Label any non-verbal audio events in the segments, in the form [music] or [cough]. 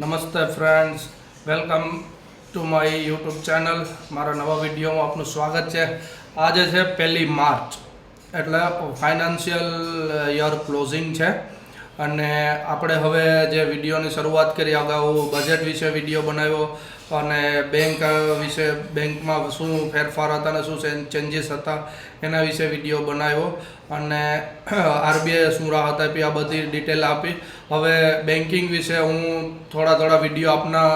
નમસ્તે friends welcome to my YouTube channel મારા નવા વિડીયોમાં આપનું સ્વાગત છે. આજે છે પહેલી માર્ચ. એટલે ફાઇનાન્શિયલ યર ક્લોઝિંગ છે. અને આપણે હવે જે વિડીયોની શરૂઆત કરી, અગાઉ બજેટ વિશે વીડિયો બનાવ્યો અને બેંક વિશે બેંકમાં શું ફેરફાર હતા અને શું ચેન્જીસ હતા એના વિશે વીડિયો બનાવ્યો અને આરબીઆઈ શું રાહત આપી આ બધી ડિટેલ આપી. હવે બેન્કિંગ વિશે હું થોડા થોડા વીડિયો આપના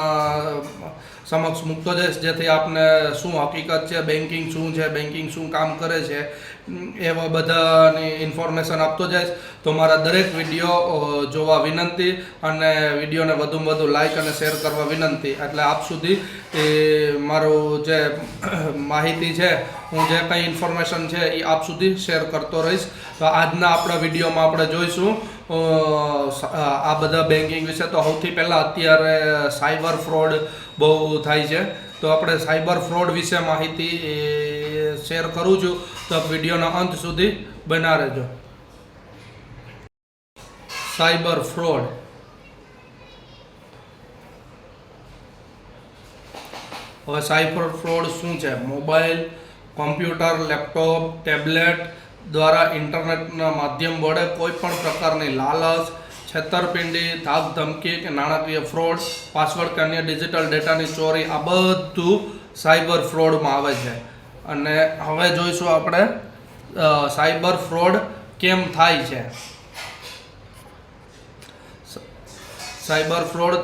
સમક્ષ મૂકતો જઈશ જેથી આપને શું હકીકત છે બેન્કિંગ શું છે બેન્કિંગ શું કામ કરે છે એવા બધાની ઇન્ફોર્મેશન આપતો જઈશ. તો મારા દરેક વીડિયો જોવા વિનંતી અને વિડીયોને વધુમાં વધુ લાઈક અને શેર કરવા વિનંતી. એટલે આપ સુધી એ મારું જે [clears throat] માહિતી છે, હું જે કંઈ ઇન્ફોર્મેશન છે એ આપ સુધી શેર કરતો રહીશ. તો આજના આપણા વિડીયોમાં આપણે જોઈશું આ બધા બેન્કિંગ વિશે. તો સૌથી પહેલાં અત્યારે સાયબર ફ્રોડ બહુ થાય છે. તો આપણે સાયબર ફ્રોડ વિશે માહિતી શેર કરું છું. તો વિડીયોના અંત સુધી બના રહેજો. Cyber fraud. હવે સાયબર ફ્રોડ શું છે? મોબાઈલ, કોમ્પ્યુટર, લેપટોપ, ટેબ્લેટ દ્વારા ઇન્ટરનેટના માધ્યમ વડે કોઈ પણ પ્રકારની લાલચ છેતરપિંડી ધાક ધમકી કે નાણાકીય ફ્રોડ, પાસવર્ડ કે ડિજિટલ ડેટાની ચોરી, આ બધું સાયબર ફ્રોડમાં આવે છે. અને હવે જોઈશું આપણે સાયબર ફ્રોડ કેમ થાય છે. સાયબર ફ્રોડ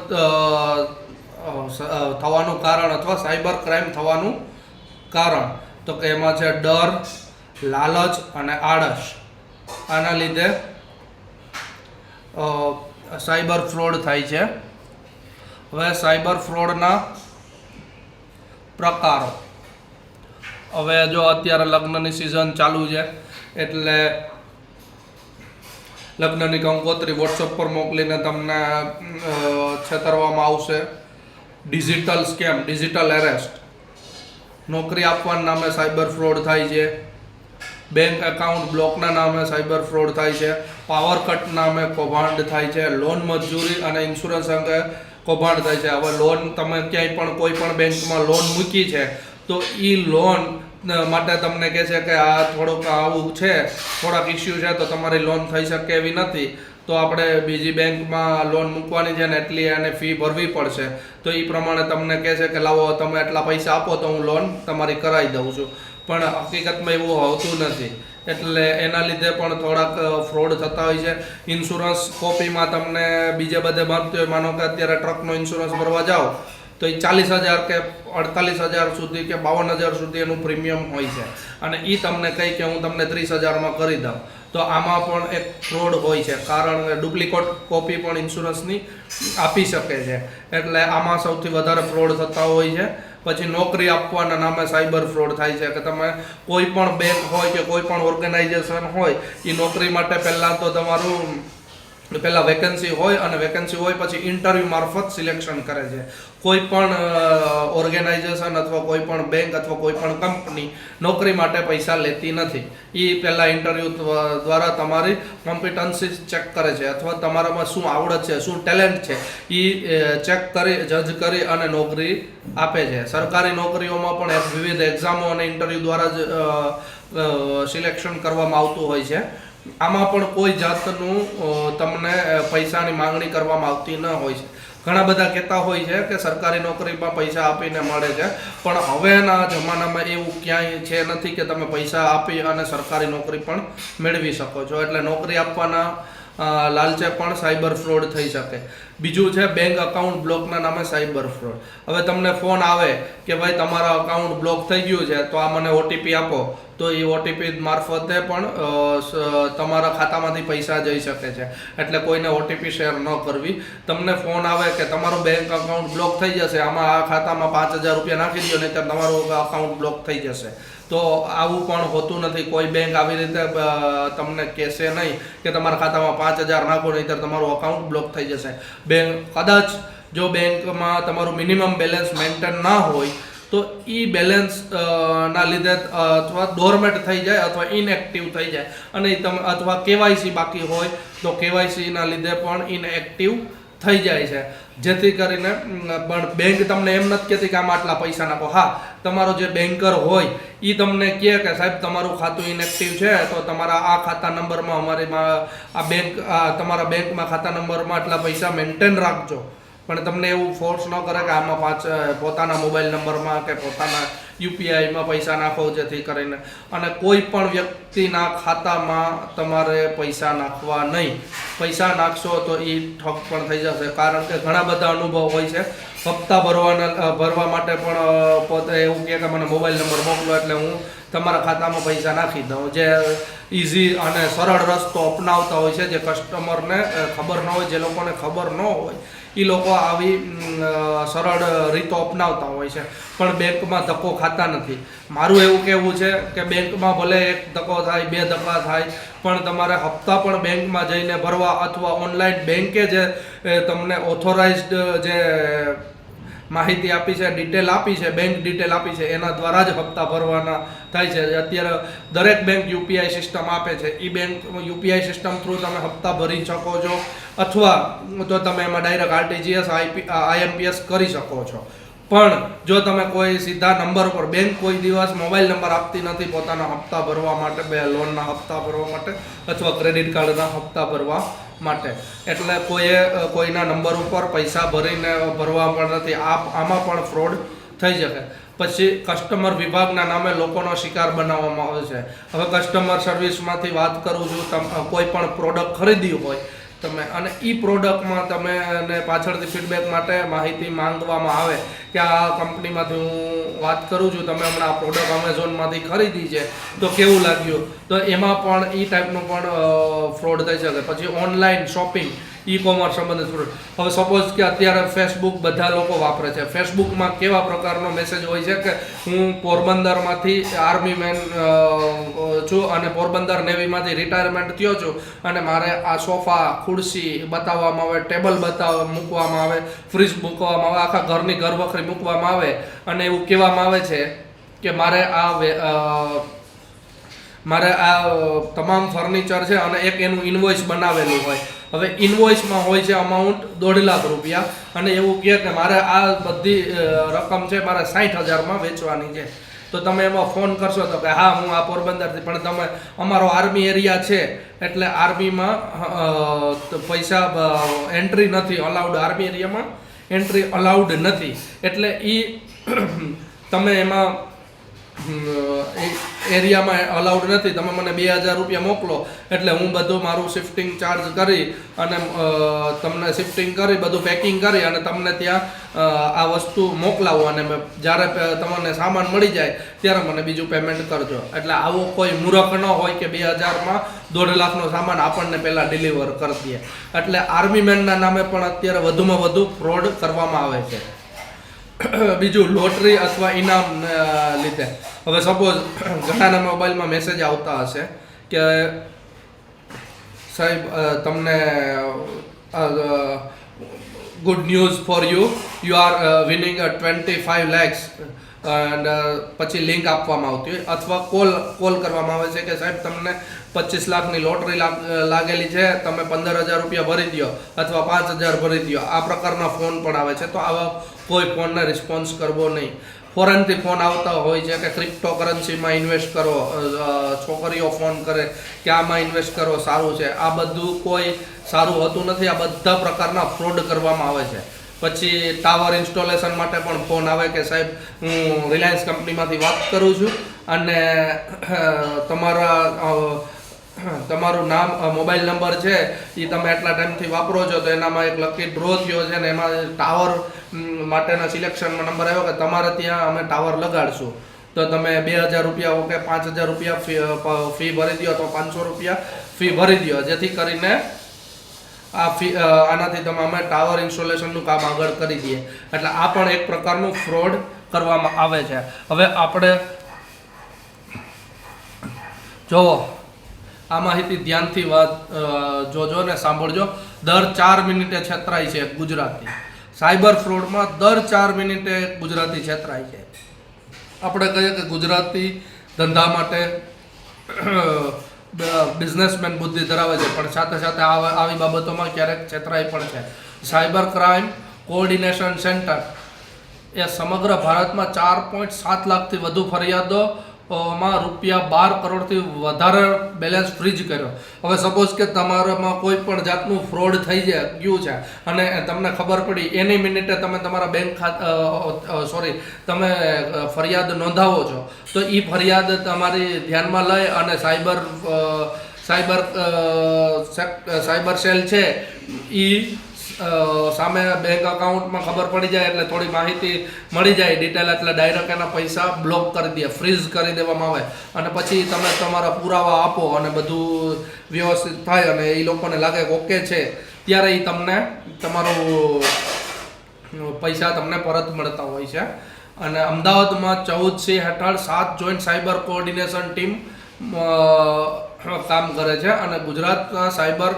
થવાનું કારણ અથવા સાયબર ક્રાઇમ થવાનું કારણ. તો કે એમાં છે ડર, લાલચ અને આળસ. આના લીધે સાયબર ફ્રોડ થાય છે. હવે સાયબર ફ્રોડના પ્રકારો. હવે જો અત્યારે લગ્નની સિઝન ચાલુ છે, એટલે લગ્નની કંકોત્રી વોટ્સઅપ પર મોકલીને તમને છેતરવામાં આવશે. ડિજિટલ સ્કેમ ડિજિટલ એરેસ્ટ નોકરી આપવાના નામે સાયબર ફ્રોડ થાય છે. બેંક એકાઉન્ટ બ્લોકના નામે સાયબર ફ્રોડ થાય છે, પાવર કટ નામે કૌભાંડ થાય છે, લોન મજૂરી અને ઇન્સ્યોરન્સ અંગે કૌભાંડ થાય છે. હવે લોન તમે ક્યાંય પણ કોઈ પણ બેંકમાં લોન મૂકી છે, તો એ લોન માટે તમને કહે છે કે આ થોડુંક આવું છે, થોડાક ઇસ્યુ છે, તો તમારી લોન થઈ શકે એવી નથી. તો આપણે બીજી બેંકમાં લોન મૂકવાની છે ને એટલી એને ફી ભરવી પડશે. તો એ પ્રમાણે તમને કહે છે કે લાવો તમે એટલા પૈસા આપો તો હું લોન તમારી કરાવી દઉં છું. પણ હકીકતમાં એવું હોતું નથી. એટલે એના લીધે પણ થોડાક ફ્રોડ થતા હોય છે. ઇન્સ્યોરન્સ કોપીમાં તમને બીજે બધે બાંધતી હોય, માનો કે અત્યારે ટ્રકનો ઇન્સ્યોરન્સ ભરવા જાઓ, તો એ ચાલીસ હજાર કે અડતાલીસ હજાર સુધી કે બાવન હજાર સુધી એનું પ્રીમિયમ હોય છે. અને એ તમને કહી કે હું તમને ત્રીસ હજારમાં કરી દઉં. તો આમાં પણ એક ફ્રોડ હોય છે. કારણ કે ડુપ્લિકેટ કોપી પણ ઇન્સ્યોરન્સની આપી શકે છે. એટલે આમાં સૌથી વધારે ફ્રોડ થતા હોય છે. પછી નોકરી આપવાના નામે સાયબર ફ્રોડ થાય છે, કે તમે કોઈ પણ બેંક હોય કે કોઈ પણ ઓર્ગેનાઇઝેશન હોય એ નોકરી માટે પહેલાં તો તમારું પહેલાં વેકેન્સી હોય અને વેકન્સી હોય પછી ઇન્ટરવ્યૂ મારફત સિલેક્શન કરે છે. કોઈ પણ ઓર્ગેનાઇઝેશન અથવા કોઈ પણ બેંક અથવા કોઈ પણ કંપની નોકરી માટે પૈસા લેતી નથી. એ પહેલાં ઇન્ટરવ્યૂ દ્વારા તમારી કોમ્પિટન્સી ચેક કરે છે અથવા તમારામાં શું આવડત છે, શું ટેલેન્ટ છે એ ચેક કરી જજ કરી અને નોકરી આપે છે. સરકારી નોકરીઓમાં પણ વિવિધ એક્ઝામો અને ઇન્ટરવ્યૂ દ્વારા જ સિલેક્શન કરવામાં આવતું હોય છે. આમાં પણ કોઈ જાતનું તમને પૈસાની માંગણી કરવામાં આવતી ન હોય છે. ઘણા બધા કહેતા હોય છે કે સરકારી નોકરીમાં પૈસા આપીને મળે છે, પણ હવેના જમાનામાં એવું ક્યાંય છે નથી કે તમે પૈસા આપી અને સરકારી નોકરી પણ મેળવી શકો છો. એટલે નોકરી આપવાના લાલચે પણ સાયબર ફ્રોડ થઈ શકે. બીજું છે બેંક અકાઉન્ટ બ્લોકના નામે સાયબર ફ્રોડ. હવે તમને ફોન આવે કે ભાઈ તમારા અકાઉન્ટ બ્લોક થઈ ગયું છે, તો આ મને ઓટીપી આપો. તો એ ઓટીપી મારફતે પણ તમારા ખાતામાંથી પૈસા જઈ શકે છે. એટલે કોઈને ઓટીપી શેર ન કરવી. તમને ફોન આવે કે તમારું બેંક અકાઉન્ટ બ્લોક થઈ જશે, આમાં આ ખાતામાં પાંચ હજાર રૂપિયા નાખી દો નહીં તમારું અકાઉન્ટ બ્લોક થઈ જશે. તો આવું પણ હોતું નથી. કોઈ બેંક આવી રીતે તમને કહેશે નહીં કે તમારા ખાતામાં પાંચ હજાર નાખો, નહીંતર તમારું અકાઉન્ટ બ્લોક થઈ જશે. બેંક, કદાચ જો બેંકમાં તમારું મિનિમમ બેલેન્સ મેન્ટેન ના હોય તો એ બેલેન્સ ના લીધે અથવા ડોરમેટ થઈ જાય અથવા ઇનએક્ટિવ થઈ જાય. અને તમે, અથવા કેવાયસી બાકી હોય તો કેવાયસીના લીધે પણ ઇનએક્ટિવ થઈ જાય છે. જેથી કરીને પણ બેંક તમને એમ નથી કહેતી કે આમાં આટલા પૈસા નાખો. હા, તમારો જે બેન્કર હોય એ તમને કહે કે સાહેબ, તમારું ખાતું ઇનએક્ટિવ છે, તો તમારા આ ખાતા નંબરમાં અમારી આ બેંક તમારા બેંકમાં ખાતા નંબરમાં આટલા પૈસા મેન્ટેન રાખજો. પણ તમને એવું ફોર્સ ન કરે કે આમાં પાંચ પોતાના મોબાઈલ નંબરમાં કે પોતાના યુપીઆઈમાં પૈસા નાખો જેથી કરીને. અને કોઈ પણ વ્યક્તિના ખાતામાં તમારે પૈસા નાખવા નહીં. પૈસા નાખશો તો એ ઠગ પણ થઈ જશે. કારણ કે ઘણા બધા અનુભવ હોય છે. હપ્તા ભરવાના ભરવા માટે પણ પોતે, એવું કહે કે મને મોબાઈલ નંબર મોકલો એટલે હું તમારા ખાતામાં પૈસા નાખી દઉં. જે ઇઝી અને સરળ રસ્તો અપનાવતા હોય છે, જે કસ્ટમરને ખબર ન હોય, જે લોકોને ખબર ન હોય એ લોકો આવી સરળ રીતો અપનાવતા હોય છે. પણ બેંકમાં ધક્કો ખાતા નથી. મારું એવું કહેવું છે કે બેંકમાં ભલે એક ધક્કો થાય, બે ધક્કા થાય, પણ તમારે હપ્તા પણ બેંકમાં જઈને ભરવા અથવા ઓનલાઈન બેંકે જે તમને ઓથોરાઇઝડ જે માહિતી આપી છે ડિટેલ આપી છે બેંક ડિટેલ આપી છે, એના દ્વારા જ હપ્તા ભરવાના થાય છે. અત્યારે દરેક બેંક યુપીઆઈ સિસ્ટમ આપે છે. એ બેંક યુપીઆઈ સિસ્ટમ થ્રુ તમે હપ્તા ભરી શકો છો અથવા તો તમે એમાં ડાયરેક્ટ આરટીજીએસ આઈપી આઈએમપીએસ કરી શકો છો. પણ જો તમે કોઈ સીધા નંબર પર બેંક કોઈ દિવસ મોબાઈલ નંબર આપતી નથી પોતાના હપ્તા ભરવા માટે, બે લોનના હપ્તા ભરવા માટે અથવા ક્રેડિટ કાર્ડના હપ્તા ભરવા માટે. એટલે કોઈએ કોઈના નંબર ઉપર પૈસા ભરીને ભરવા પણ નથી આ આમાં પણ ફ્રોડ થઈ શકે પછી કસ્ટમર વિભાગના નામે લોકોનો શિકાર બનાવવામાં આવે છે. હવે કસ્ટમર સર્વિસમાંથી વાત કરું છું, તમ કોઈ પણ પ્રોડક્ટ ખરીદ્યું હોય તમે અને એ પ્રોડક્ટમાં તમે અને પાછળથી ફીડબેક માટે માહિતી માંગવામાં આવે કે આ કંપનીમાંથી હું વાત કરું છું, તમે હમણાં આ પ્રોડક્ટ અમેઝોનમાંથી ખરીદી છે, તો કેવું લાગ્યું? તો એમાં પણ એ ટાઈપનું પણ ફ્રોડ થઈ શકે. પછી ઓનલાઈન શોપિંગ ઈ કોમર્સ સંબંધિત ફ્રોડ હવે સપોઝ કે અત્યારે ફેસબુક બધા લોકો વાપરે છે. ફેસબુકમાં કેવા પ્રકારનો મેસેજ હોય છે કે હું પોરબંદરમાંથી આર્મી મેન છું અને પોરબંદર નેવીમાંથી રિટાયરમેન્ટ થયો છું અને મારે આ સોફા, ખુરશી બતાવવામાં આવે ટેબલ બતાવ, મૂકવામાં આવે ફ્રીજ મૂકવામાં આવે, આખા ઘરની ઘરવખરી મૂકવામાં આવે અને એવું કહેવામાં આવે છે કે મારે આ મારે આ તમામ ફર્નિચર છે અને એક એનું ઇન્વોઇસ બનાવેલું હોય. હવે ઇન્વોઇસમાં હોય છે અમાઉન્ટ દોઢ લાખ રૂપિયા. અને એવું કહે કે મારે આ બધી રકમ છે મારે સાઠ હજારમાં વેચવાની છે. તો તમે એમાં ફોન કરશો તો કે હા, હું આ પોરબંદરથી, પણ તમે, અમારો આર્મી એરિયા છે, એટલે આર્મીમાં પૈસા એન્ટ્રી નથી અલાઉડ આર્મી એરિયામાં એન્ટ્રી અલાઉડ નથી. એટલે એ [clears throat] તમે એમાં એરિયામાં અલાઉડ નથી. તમે મને બે હજાર રૂપિયા મોકલો, એટલે હું બધું મારું શિફ્ટિંગ ચાર્જ કરી અને તમને શિફ્ટિંગ કરી, બધું પેકિંગ કરી અને તમને ત્યાં આ વસ્તુ મોકલાવું. અને જ્યારે તમને સામાન મળી જાય, ત્યારે મને બીજું પેમેન્ટ કરજો. એટલે આવો કોઈ મૂરખ ન હોય કે બે હજારમાં દોઢ લાખનો સામાન આપણને પહેલાં ડિલિવર કરી દે. એટલે આર્મી મેનના નામે પણ અત્યારે વધુમાં વધુ ફ્રોડ કરવામાં આવે છે. [coughs] બીજું લોટરી અથવા ઇનામ લીધે. હવે સપોઝ [clears throat] ઘણાના મોબાઈલમાં મેસેજ આવતા હશે કે, સાહેબ તમને good news for you you are winning twenty five lakhs and પછી લિંક આપવામાં આવતી હોય. અથવા કોલ કોલ કરવામાં આવે છે કે, સાહેબ, તમને પચીસ લાખની લોટરી લાગેલી છે. તમે પંદર હજાર રૂપિયા ભરી દો અથવા પાંચ હજાર ભરી દો આ પ્રકારના ફોન પણ આવે છે. તો આવા કોઈ ફોનને રિસ્પોન્સ કરવો નહીં. ફોરેનથી ફોન આવતા હોય છે કે ક્રિપ્ટો કરન્સીમાં ઇન્વેસ્ટ કરો છોકરીઓ ફોન કરે કે આમાં ઇન્વેસ્ટ કરો, સારું છે. આ બધું કોઈ સારું હોતું નથી. આ બધા પ્રકારના ફ્રોડ કરવામાં આવે છે. પછી ટાવર ઇન્સ્ટોલેશન માટે પણ ફોન આવે કે સાહેબ, હું રિલાયન્સ કંપનીમાંથી વાત કરું છું અને તમારા તમારું નામ મોબાઈલ નંબર છે એ તમે એટલા ટાઈમથી વાપરો છો, તો એનામાં એક લકી ડ્રો થયો છે ને એમાં ટાવર માટેના સિલેક્શનમાં નંબર આવ્યો કે તમારે ત્યાં અમે ટાવર લગાડશું. તો તમે બે હજાર રૂપિયા ઓકે, પાંચ હજાર રૂપિયા ફી ફી ભરી દો તો પાંચસો રૂપિયા ફી ભરી દો. જેથી કરીને આ ફી આનાથી તમે અમે ટાવર ઇન્સ્ટોલેશનનું કામ આગળ કરી દઈએ. એટલે આ પણ એક પ્રકારનું ફ્રોડ કરવામાં આવે છે. હવે આપણે જોવો. આ માહિતી ધ્યાનથી વાત જોજો ને સાંભળજો. દર ચાર મિનિટે છેતરાય છે ગુજરાતી. સાયબર ફ્રોડમાં દર ચાર મિનિટે ગુજરાતી છેતરાય છે. આપણે કહીએ કે ગુજરાતી ધંધા માટે બિઝનેસમેન બુદ્ધિ ધરાવે છે, પણ સાથે સાથે આવા- બાબતોમાં ક્યારેક છેતરાય પણ છે. સાયબર ક્રાઇમ કોઓર્ડિનેશન સેન્ટર એ સમગ્ર ભારતમાં ચાર પોઈન્ટ સાત લાખથી વધુ ફરિયાદો માં રૂપિયા બાર કરોડથી વધારે બેલેન્સ ફ્રીજ કર્યો. હવે સપોઝ કે તમારામાં કોઈ પણ જાતનું ફ્રોડ થઈ જાય, ગયું છે, અને તમને ખબર પડી, એની મિનિટે તમે તમારા બેંક ખાતા સોરી તમે ફરિયાદ નોંધાવો છો, તો એ ફરિયાદ તમારી ધ્યાનમાં લઈ અને સાયબર સાયબર સાયબર સેલ છે એ સામે બેંક અકાઉન્ટમાં ખબર પડી જાય એટલે થોડી માહિતી મળી જાય ડિટેલ એટલે ડાયરેક્ટ એના પૈસા બ્લોક કરી દે ફ્રીઝ કરી દેવામાં આવે. અને પછી તમે તમારા પુરાવા આપો અને બધું વ્યવસ્થિત થાય અને એ લોકોને લાગે કે ઓકે છે, ત્યારે એ તમને તમારું પૈસા તમને પરત મળતા હોય છે. અને અમદાવાદમાં ચૌદ સી હેઠળ સાત જોઈન્ટ સાયબર કોઓર્ડિનેશન ટીમ કામ કરે છે. અને ગુજરાતના સાયબર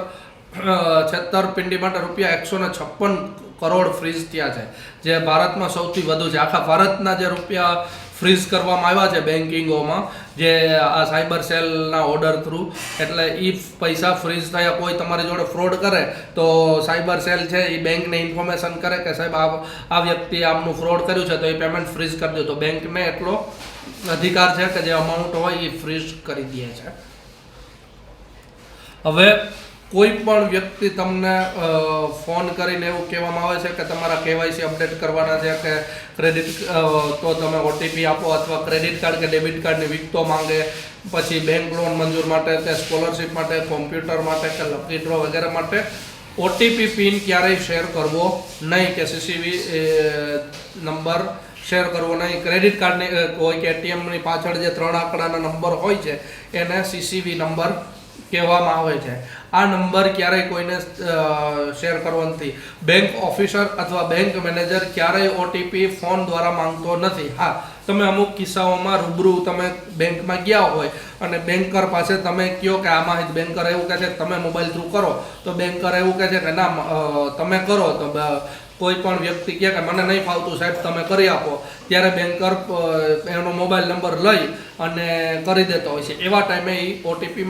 છેતરપિંડી માટે રૂપિયા એકસો ને છપ્પન કરોડ ફ્રીઝ થયા છે. જે ભારતમાં સૌથી વધુ છે. આખા ભારતના જે રૂપિયા ફ્રીઝ કરવામાં આવ્યા છે બેન્કિંગોમાં જે આ સાયબર સેલના ઓર્ડર થ્રુ એટલે એ પૈસા ફ્રીઝ થયા. કોઈ તમારી જોડે ફ્રોડ કરે તો સાયબર સેલ છે એ બેંકને ઇન્ફોર્મેશન કરે કે સાહેબ આ આ વ્યક્તિએ આમનું ફ્રોડ કર્યું છે, તો એ પેમેન્ટ ફ્રીઝ કરી દો. તો બેંકને એટલો અધિકાર છે કે જે અમાઉન્ટ હોય એ ફ્રીઝ કરી દે છે. હવે કોઈ પણ વ્યક્તિ તમને ફોન કરીને એવું કહેવામાં આવે છે કે તમારા કેવાયસી અપડેટ કરવાના છે કે ક્રેડિટ તો તમે ઓટીપી આપો અથવા ક્રેડિટ કાર્ડ કે ડેબિટ કાર્ડની વિગતો માંગે, પછી બેંક લોન મંજૂર માટે કે સ્કોલરશિપ માટે, કોમ્પ્યુટર માટે કે લકી ડ્રો વગેરે માટે ઓટીપી પિન ક્યારેય શેર કરવો નહીં કે સીસીવી નંબર શેર કરવો નહીં. ક્રેડિટ કાર્ડની હોય કે એટીએમની પાછળ જે ત્રણ આંકડાના નંબર હોય છે, એને સીસીવી નંબર કહેવામાં આવે છે. આ નંબર ક્યારેય કોઈને શેર કરવો નથી. બેંક ઓફિસર અથવા બેંક મેનેજર ક્યારેય ઓટીપી ફોન દ્વારા માંગતો નથી. હા, તમે અમુક કિસ્સાઓમાં રૂબરૂ તમે બેંકમાં ગયા હોય અને બેન્કર પાસે તમે કહો કે આમાં બેન્કર એવું કહે છે, તમે મોબાઈલ થ્રુ કરો. તો બેન્કર એવું કહે છે કે, ના તમે કરો. તો કોઈ પણ વ્યક્તિ કહે કે મને નહીં ફાવતું સાહેબ, તમે કરી આપો. ત્યારે બેન્કર એનો મોબાઈલ નંબર લઈ અને કરી દેતો હોય છે. એવા ટાઈમે એ ઓટીપી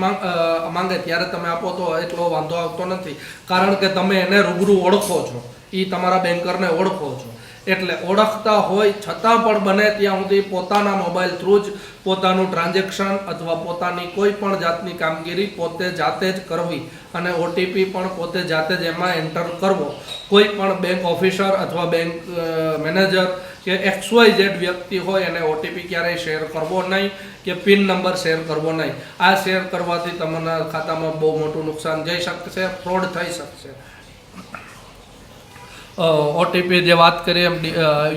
માંગે ત્યારે તમે આપો તો એટલો વાંધો આવતો નથી. કારણ કે તમે એને રૂબરૂ ઓળખો છો. એ તમારા બેન્કરને ઓળખો છો. એટલે ઓળખતા હોય, છતાં પણ બને ત્યાં સુધી પોતાના મોબાઈલ થ્રુ જ પોતાનું ટ્રાન્ઝેક્શન અથવા પોતાની કોઈ પણ જાતની કામગીરી પોતે જાતે જ કરવી અને ઓટીપી પણ પોતે જાતે જ એમાં એન્ટર કરવો. કોઈ પણ બેંક ઓફિસર અથવા બેંક મેનેજર કે એક્સવાય ઝેડ વ્યક્તિ હોય એને ઓટીપી ક્યારેય શેર કરવો નહીં કે પિન નંબર શેર કરવો નહીં. આ શેર કરવાથી તમારા ખાતામાં બહુ મોટું નુકસાન જઈ શકશે ફ્રોડ થઈ શકશે. ઓટીપી જે વાત કરીએ એમ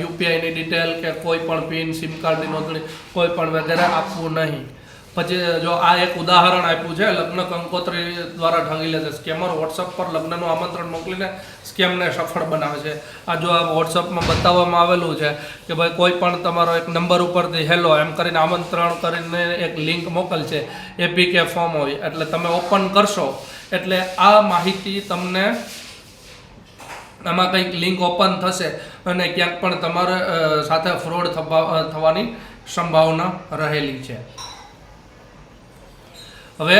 યુપીઆઈની ડિટેલ કે કોઈ પણ પિન સિમ કાર્ડની નોંધણી, કોઈ પણ વગેરે આપવું નહીં. પછી જો આ એક ઉદાહરણ આપ્યું છે, લગ્ન કંકોત્રી દ્વારા ઠગી લે છે. સ્કેમર વોટ્સઅપ પર લગ્નનું આમંત્રણ મોકલીને સ્કેમને સફળ બનાવે છે. આ જો આ વોટ્સઅપમાં બતાવવામાં આવેલું છે કે ભાઈ કોઈ પણ તમારો એક નંબર ઉપરથી હેલો એમ કરીને આમંત્રણ કરીને એક લિંક મોકલ છે એપીકે ફોર્મ હોય, એટલે તમે ઓપન કરશો, એટલે આ માહિતી તમને આમાં કંઈક લિંક ઓપન થશે અને ક્યાંક પણ તમારે સાથે ફ્રોડ થવા થવાની સંભાવના રહેલી છે. હવે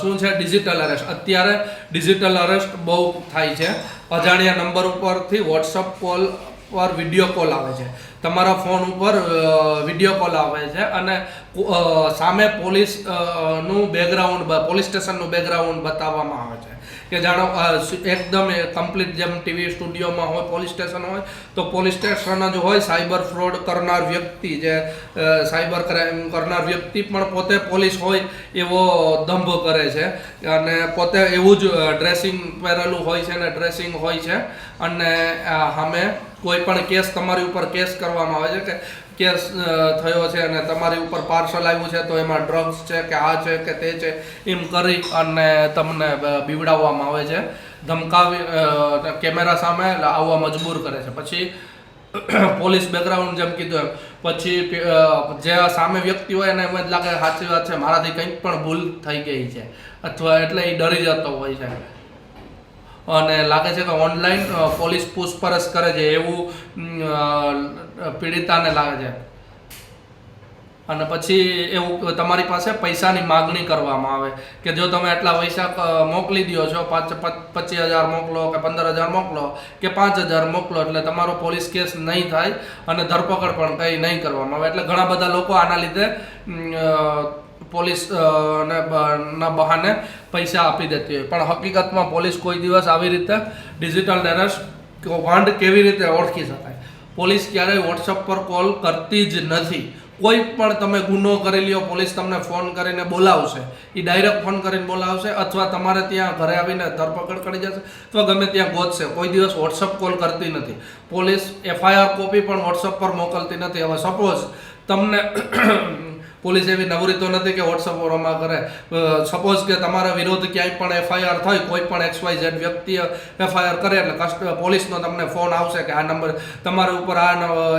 શું છે? ડિજિટલ અરેસ્ટ અત્યારે ડિજિટલ અરેસ્ટ બહુ થાય છે. અજાણ્યા નંબર ઉપરથી વોટ્સઅપ કોલ પર વીડિયો કોલ આવે છે. તમારા ફોન ઉપર વીડિયો કોલ આવે છે અને સામે પોલીસનું બેકગ્રાઉન્ડ પોલીસ સ્ટેશનનું બેકગ્રાઉન્ડ બતાવવામાં આવે છે. કે જાણો એકદમ કમ્પ્લીટ જેમ ટીવી સ્ટુડિયોમાં હોય પોલીસ સ્ટેશન હોય, તો પોલીસ સ્ટેશન જ હોય સાયબર ફ્રોડ કરનાર વ્યક્તિ જે સાયબર ક્રાઇમ કરનાર વ્યક્તિ પણ પોતે પોલીસ હોય એવો દંભ કરે છે. અને પોતે એવું જ ડ્રેસિંગ પહેરેલું હોય છે ને ડ્રેસિંગ હોય છે. અને સામે કોઈ પણ કેસ તમારી ઉપર કેસ કરવામાં આવે છે કે કેસ થયો છે અને તમારી ઉપર પાર્સલ આવ્યું છે, તો એમાં ડ્રગ્સ છે કે આ છે કે તે છે, એમ કરી અને તમને બીવડાવવામાં આવે છે. ધમકાવી કેમેરા સામે આવવા મજબૂર કરે છે. પછી [clears throat] પોલીસ બેકગ્રાઉન્ડ જેમ કીધું એમ. પછી જે સામે વ્યક્તિ હોય એને એમ જ લાગે સાચી વાત છે, મારાથી કંઈક પણ ભૂલ થઈ ગઈ છે. અથવા એટલે એ ડરી જતો હોય છે. અને લાગે છે કે ઓનલાઈન પોલીસ પૂછપરછ કરે છે. એવું પીડિતાને લાગે છે. અને પછી એવું તમારી પાસે પૈસાની માગણી કરવામાં આવે કે જો તમે એટલા પૈસા મોકલી દો છો, પાંચ પચીસ હજાર મોકલો કે પંદર હજાર મોકલો કે પાંચ હજાર મોકલો એટલે તમારો પોલીસ કેસ નહીં થાય અને ધરપકડ પણ કંઈ નહીં કરવામાં આવે. એટલે ઘણા બધા લોકો આના લીધે પોલીસ ના બહાને પૈસા આપી દેતી હોય. પણ હકીકતમાં પોલીસ કોઈ દિવસ આવી રીતે ડિજિટલ એરેસ્ટ વાંડ કેવી રીતે ઓળખી શકાય? પોલીસ ક્યારેય વોટ્સઅપ પર કોલ કરતી જ નથી. કોઈ પણ તમે ગુનો કરી લ્યો, પોલીસ તમને ફોન કરીને બોલાવશે. એ ડાયરેક્ટ ફોન કરીને બોલાવશે અથવા તમારે ત્યાં ઘરે આવીને ધરપકડ કરી જશે અથવા ગમે ત્યાં ગોતશે. કોઈ દિવસ વોટ્સઅપ કોલ કરતી નથી. પોલીસ એફઆઈઆર કોપી પણ વોટ્સઅપ પર મોકલતી નથી. હવે સપોઝ તમને પોલીસ એવી નવરીતો નથી કે વોટ્સઅપ ઓરમાં કરે. સપોઝ કે તમારા વિરોધ ક્યાંય પણ એફઆઈઆર થઈ, કોઈ પણ એક્સ વાય ઝેડ વ્યક્તિએ એફઆઈઆર કરે એટલે કસ્ટ, પોલીસનો તમને ફોન આવશે કે આ નંબર, તમારા ઉપર આ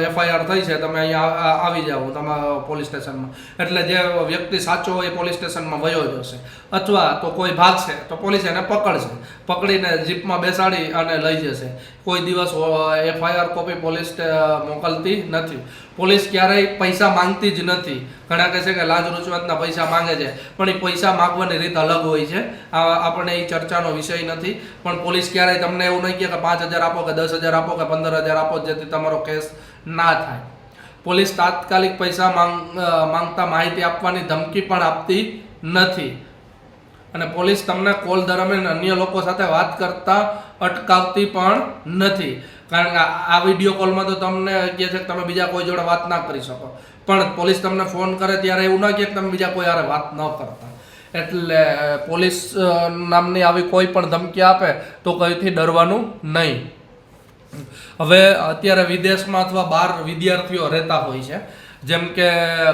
એફઆઈઆર થઈ છે, તમે અહીંયા આવી જાઓ તમારા પોલીસ સ્ટેશનમાં. એટલે જે વ્યક્તિ સાચો હોય એ પોલીસ સ્ટેશનમાં વયો જશે અથવા તો કોઈ ભાગશે, તો પોલીસ એને પકડશે. પકડીને જીપમાં બેસાડી અને લઈ જશે. કોઈ દિવસ એફઆઈઆર કોપી પોલીસ મોકલતી નથી. પોલીસ ક્યારેય પૈસા માંગતી જ નથી. ઘણા કહે છે કે લાંચ રૂચવાતના પૈસા માંગે છે, પણ એ પૈસા માંગવાની રીત અલગ હોય છે. આ આપણે એ ચર્ચાનો વિષય નથી, પણ પોલીસ ક્યારેય તમને એવું નહીં કહે કે પાંચ હજાર આપો કે દસ હજાર આપો કે પંદર હજાર આપો, જેથી તમારો કેસ ના થાય. પોલીસ તાત્કાલિક પૈસા માંગ માંગતા માહિતી આપવાની ધમકી પણ આપતી નથી. અને પોલીસ તમને કોલ દરમિયાન અન્ય લોકો સાથે વાત કરતા અટકાવતી પણ નથી. કારણ કે આ- વીડિયો કોલમાં તો તમને કહે છે કે તમે બીજા કોઈ જોડે વાત ના કરી શકો. પણ પોલીસ તમને ફોન કરે ત્યારે એવું ના કહે કે તમે બીજા કોઈ યારે વાત ન કરતા. એટલે પોલીસ નામની આવી કોઈ પણ ધમકી આપે તો કંઈથી ડરવાનું નહીં. હવે અત્યારે વિદેશમાં અથવા બહાર વિદ્યાર્થીઓ રહેતા હોય છે. જેમ કે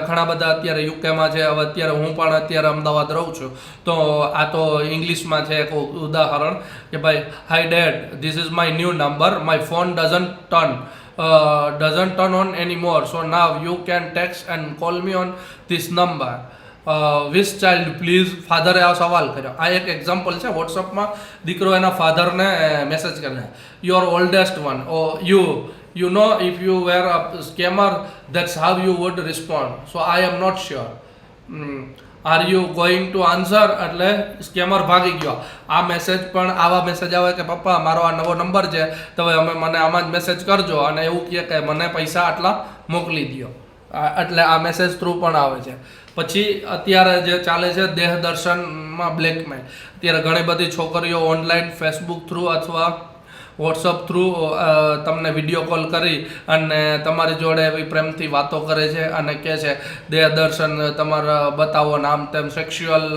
ઘણા બધા અત્યારે યુકેમાં છે, હવે અત્યારે હું પણ અત્યારે અમદાવાદ રહું છું. તો આ તો ઇંગ્લિશમાં છે એક ઉદાહરણ કે ભાઈ hi dad this is my new number my phone doesn't turn doesn't turn on any more so now you can text and call me on this number wish child please ફાધરે આ સવાલ કર્યો. આ એક એક્ઝામ્પલ છે વોટ્સઅપમાં દીકરો એના ફાધરને મેસેજ કરે. Your oldest one oh you you know if you were scammer scammer how how you would so so I am not mm. Are you going to answer એટલે સ્કેમર ભાગી ગયો. આ મેસેજ પણ, આવા મેસેજ આવે કે, પપ્પા, મારો આ નવો નંબર છે, તો હવે અમે, મને આમાં જ મેસેજ કરજો. અને એવું કહે કે, મને પૈસા આટલા મોકલી દો એટલે આ મેસેજ થ્રુ પણ આવે છે. પછી, અત્યારે જે ચાલે છે દેહ દર્શનમાં બ્લેકમેલ અત્યારે ઘણી બધી છોકરીઓ ઓનલાઈન ફેસબુક થ્રુ અથવા વોટ્સઅપ થ્રુ તમને વીડિયો કોલ કરી અને તમારી જોડે એવી પ્રેમથી વાતો કરે છે અને કહે છે દેહ દર્શન તમારા બતાવો નામ તેમ સેક્સ્યુઅલ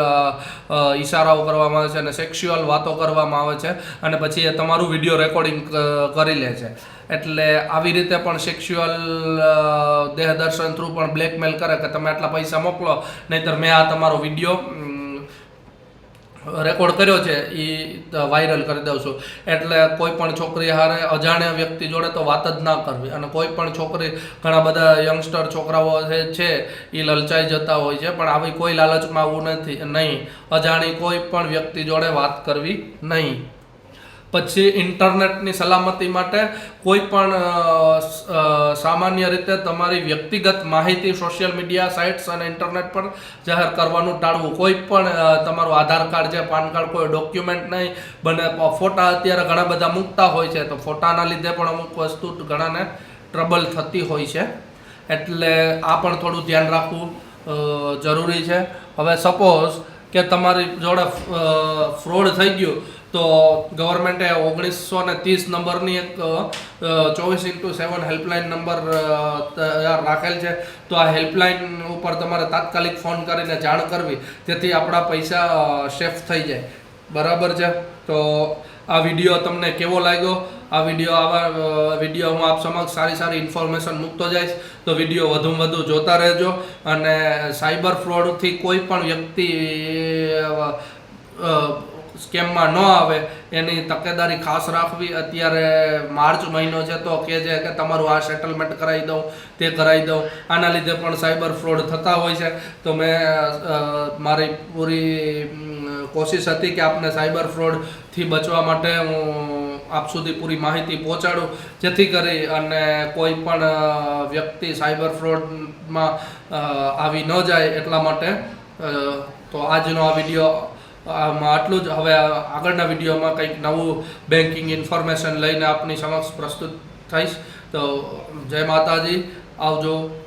ઇશારાઓ કરવામાં આવે છે અને સેક્સ્યુઅલ વાતો કરવામાં આવે છે અને પછી એ તમારું વીડિયો રેકોર્ડિંગ કરી લે છે. એટલે આવી રીતે પણ સેક્સ્યુઅલ દેહ દર્શન થ્રુ પણ બ્લેકમેલ કરે કે તમે આટલા પૈસા મોકલો, નહીતર મેં આ તમારો વીડિયો રેકોર્ડ કર્યો છે એ વાયરલ કરી દઉં છું. એટલે કોઈ પણ છોકરી હારે અજાણ્યા વ્યક્તિ જોડે તો વાત જ ના કરવી. અને કોઈ પણ છોકરી, ઘણા બધા યંગસ્ટર છોકરાઓ છે એ લલચાઈ જતા હોય છે, પણ આવી કોઈ લાલચમાં આવવું નથી. નહીં. અજાણી કોઈ પણ વ્યક્તિ જોડે વાત કરવી નહીં. પછી ઇન્ટરનેટની સલામતી માટે કોઈ પણ સામાન્ય રીતે તમારી વ્યક્તિગત માહિતી સોશિયલ મીડિયા, સાઇટ્સ અને ઇન્ટરનેટ પર જાહેર કરવાનું ટાળવું. કોઈ પણ તમારું આધાર કાર્ડ છે, પાન કાર્ડ, કોઈ ડોક્યુમેન્ટ નહીં બને. ફોટા અત્યારે ઘણા બધા મૂકતા હોય છે, તો ફોટાના લીધે પણ અમુક વસ્તુ ઘણાને ટ્રબલ થતી હોય છે. એટલે આ પણ થોડું ધ્યાન રાખવું જરૂરી છે. હવે સપોઝ કે તમારી જોડે ફ્રોડ થઈ ગયું તો ગવર્મેન્ટે ઓગણીસો ને ત્રીસ નંબરની એક ચોવીસ ઇન્ટુ સેવન હેલ્પલાઇન નંબર તૈયાર રાખેલ છે. તો આ હેલ્પલાઇન ઉપર તમારે તાત્કાલિક ફોન કરીને જાણ કરવી. જેથી આપણા પૈસા સેફ થઈ જાય. બરાબર છે? તો આ વીડિયો તમને કેવો લાગ્યો? આ વીડિયો, આવા વીડિયો હું આપ સમક્ષ સારી સારી ઇન્ફોર્મેશન મૂકતો જઈશ. તો વીડિયો વધુમાં વધુ જોતા રહેજો. અને સાયબર ફ્રોડથી કોઈ પણ વ્યક્તિ સ્કેમમાં ન આવે, એની તકેદારી ખાસ રાખવી. અત્યારે માર્ચ મહિનો છે તો કે છે કે તમારું આ સેટલમેન્ટ કરાવી દઉં, તે કરાવી દઉં. આના લીધે પણ સાયબર ફ્રોડ થતા હોય છે. તો મેં મારી પૂરી કોશિશ હતી કે આપને સાયબર ફ્રોડથી બચવા માટે હું આપ સુધી પૂરી માહિતી પહોંચાડું. જેથી કરી અને કોઈ પણ વ્યક્તિ સાયબર ફ્રોડમાં આવી ન જાય એટલા માટે તો આજનો આ વીડિયો આટલું જ. હવે આગળના વિડીયોમાં કંઈક નવું બેન્કિંગ ઇન્ફોર્મેશન લઈને આપની સમક્ષ પ્રસ્તુત થઈશ. તો જય માતાજી. આવજો.